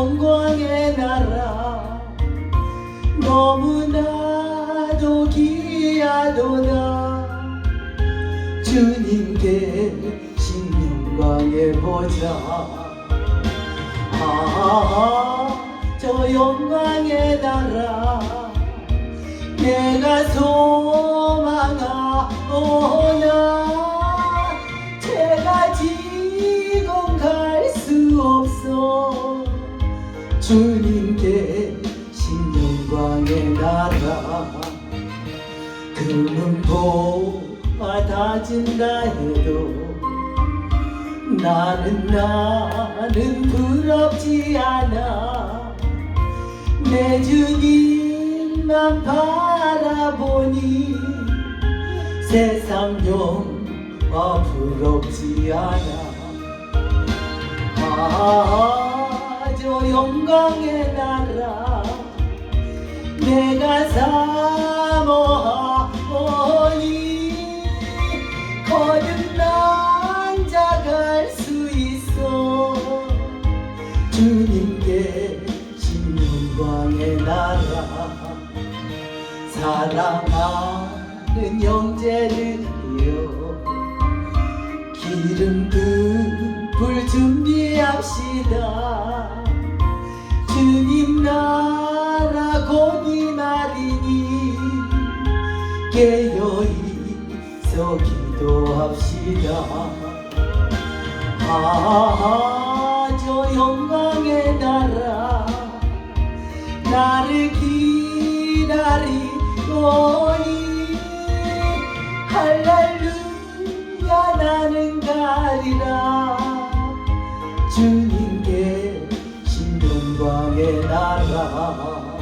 영광의 나라. 너무나도 귀하도다. 주님께 신영광의 보좌. 아저 영광의 나라. 내가 소 주님께 신영광의 나라. 금은 뽑아다진다 해도 나는 나는 부럽지 않아. 내 주님만 바라보니 세상 영화 부럽지 않아 아 저 영광의 나라. 내가 사모하오니 거듭난 자갈 수 있어. 주님께 신영광의 나라. 사랑하는 형제들이여 기름 붓불 준비합시다 나라 곧이 말이니 깨어있어 기도합시다. 아저 영광의 나라 나를 기다리오니 할렐루야 나는 가리라. 주님께 신영광의 나 হা হা হা